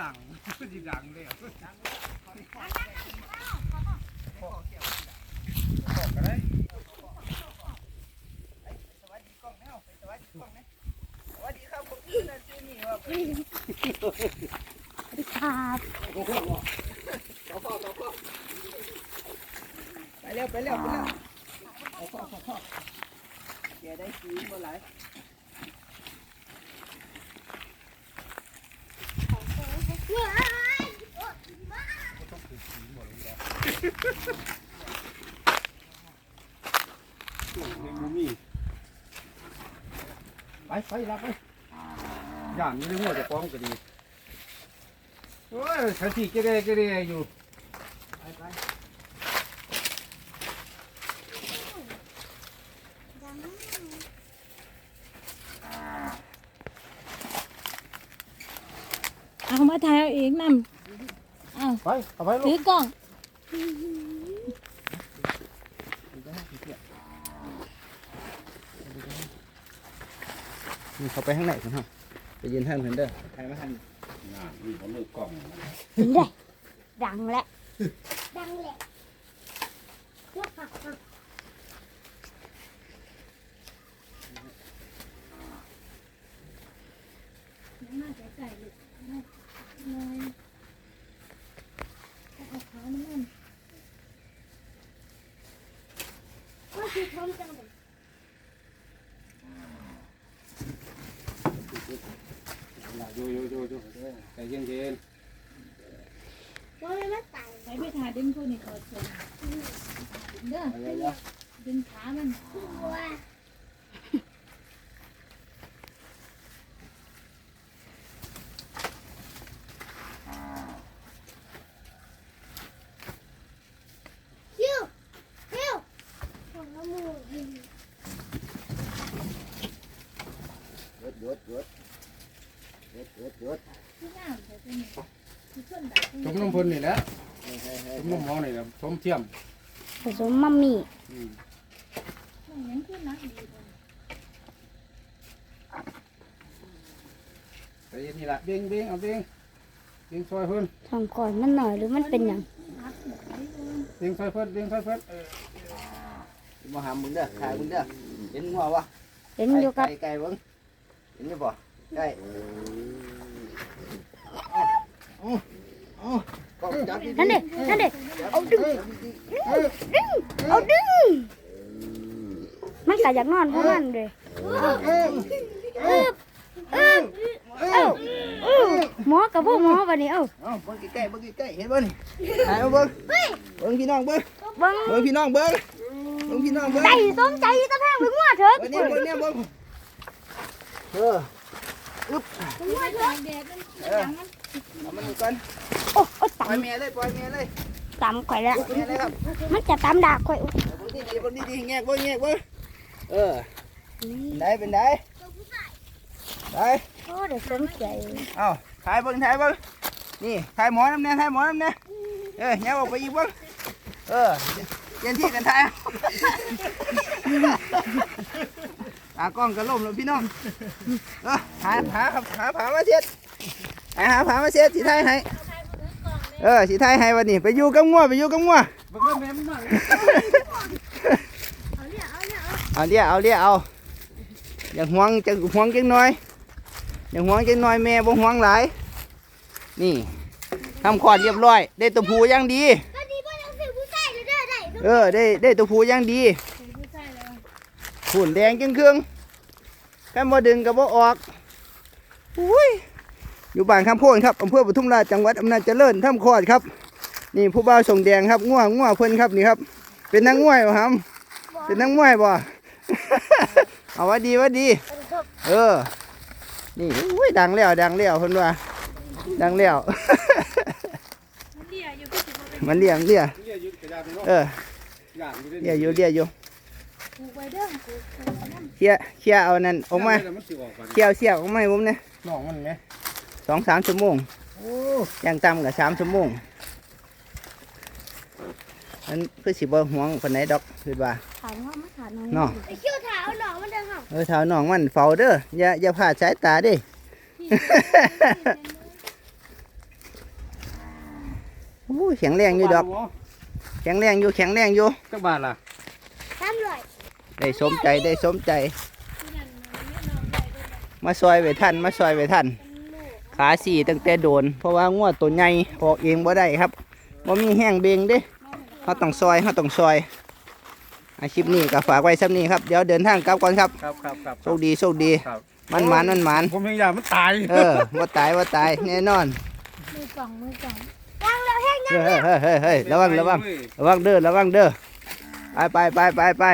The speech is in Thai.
ดังดีดังเลยบอกก็ได้สวัสดีกล้องแมวสวัสดีกล้องนะสวัสดีครับผมชื่อนันชื่อนี่ครับครับไปเร็วไปเร็วไปเร็วเอาพ่อพ่อพ่อแกได้สีบ่หลายใน ไปไปรับไปย่านนี้ในหัวจะฟ้องก็ดีโอ้ยขันที่เกเรเกเรอยู่ไปไปเอามาถ่ายเอาเองนำเอาไปเอาไปลูถืกอกล้อง นี่เขาไปข้างไหนคุณฮะไปยืนท่านเห็นเด้อใครมาท่านน่ามีผมเลิกกล้องได้ดังแล้วดังแล้วน่าจะใส่ลูกน่าเลย มันว่าคือทำจังเลยอยู่อยู่อยู่อยู่ใจเย็นเย็นว่าไม่มาตายไปถ่ายดึงพวกนี้ก่อนเด้อดึงขามันว่า คิวคิวของน้ำมูก หยุดหยุดหยุดหยุดหยุดหยุด ที่น้ำแต่เป็นที่ ชนดักชมน้ำพ่นนี่แหละเฮ้ยเฮ้ยเฮ้ยชมน้ำหมอนี่แหละชมเทียมผสมมัมมี่อืมยังขึ้นนักดีใจเย็นนี่แหละเบ่งเบ่งเอาเบ่งเบ่งซอยเพิ่นทางก่อนมันหน่อยหรือมันเป็นอย่างเบ่งซอยเพิ่นเบ่งซอยเพิ่นเออมาหามึงเด้อถ่ายมึงเด้อเห็นงัววะเห็นอยู่กับไก่ไก่เบิ้งเห็นอยู่บ่ไก่ก็จับดีๆ นั่นเด็นั่นเด็เอาดึงดีดึงเอาดึงมันกะอยากนอนเพราะมันเลยเออเออเออเออหมอกับพวกหมอวันนี้เอ้าเบิ้งใกล้เบิ้งใกล้เห็นบ่นี่ถ่ายเบิ้งเบิ้งพี่น้องเบิ้งเบิ้งเบิ้งพี่น้องเบิ้งเบิ้งพี่น้องเบิ้งใจสมใจตะแพงไปงัวเถอะเบิ้งเนี่ยเบิ้งเนี่ยเบิ้งเอองัวเถอะเออ เอามันก่อนโอ้โอ้ปล่อยตำเมียเลยปล่อยเมียเลยตำข่อยละปล่อยเมียเลยครับมันจะตำดากข่อยอุ๊ยเบิ้งดีๆเบิ้งดีๆแงกเบิ้งแงกเบิ้งเออเป็นไดเป็นไดไดโอ้เดี๋ยวสนใจเอ้าถ่ายเบิ้งถ่ายเบิ้งนี่ถ่ายหมอน้ำเนี่ยถ่ายหมอน้ำเนี่ยเออแงกออกไปอีกเบิ้งเออเปลี่ยนที่กันถ่ายตากล้องกระล่มแล้วพี่น้องเออหาหาครับหาผามาเช็ด หาหาผามาเช็ดสีไทยให้เออสีไทยให้วันนี้ไปอยู่กับงัวไปอยู่กับงัวเบิ่งเรื่องแม่มันหน่อยเอาเลี้ยเอาเลี้ยเอาอย่างห่วงจะห่วงจังน้อยอย่างห่วงจังน้อยแม่บ่ห่วงหลายนี่ทำขอดเรียบร้อย ได้ตัวผู้อย่างดีก็ดีว่ายังสิผู้ชายได้ได้เออได้ได้ตัวผู้อย่างดีผู้ชายแล้วหุ่นแดงจังเครื่องแค่บ่ดึงกับบ่ออกอุ้ย อยู่บ้านคำโพนครับอำเภอปทุมราชจังหวัดอำนาจเจริญทำขอดครับ นี่ผู้บ่าวส่งแดงครับง่วงง่วเพิ่นครับนี่ครับ เป็นนักมวยบ่ครับ เป็นนักมวยบ่เอาว่าดีว่าดี เออ นี่อุ้ยดังแล้วดังแล้วเพิ่นว่า ดังแล้วมันเลี้ยงเลี้ยเรียกอยู่กระดาษนี่เออย่านอยู่เลี้ยอยู่เลี้ยอยู่เด้อเคลียร์เคลียเอานั่นออกมาย่นมันสิออกก่อนเคลียเสียออกมาผมเนี่ยน้องมันไหม สองสามชั่วโมงโอ้อย่างต่ำกับสามชั่วโมงนั่นเพื่อสิบ่ห่วงคนไหนดอกคือว่าถามว่ามาถามน้องเนาะไอ้คิ้วเท้าหนองมันเดินห่างเออเท้าน้องมันเฝ้าเด้ออย่าอย่าพลาดสายตาเด้แข็งแรงอยู่ดอก แข็งแรงอยู่แข็งแรงอยู่จักบาทล่ะสามร้อยได้สมใจได้สมใจ มาซอยไว้ทันมาซอยไว้ทัน ขาสี่ตั้งแต่โดน เพราะว่างวดตัวใหญ่ออกเองบ่ได้ครับบ่มีแห้งเบงเด้เขาต้องซอยเขาต้องซอย อาชีพนี้ก็ฝากไว้ซ้ำนี้ครับ เดี๋ยวเดินทางกลับก่อนครับ ครับครับครับโชคดีโชคดี ครับมันหมานมันหมานผมยังอยากมันตายเออว่าตายว่าตายแน่นอน มือกล่องมือกล่องยังแล้วแห้งเฮ้ยเฮ้ยเฮ้ยเฮ้ยระวังระวังระวังเด้อระวังเด้อไปไปไปไปไป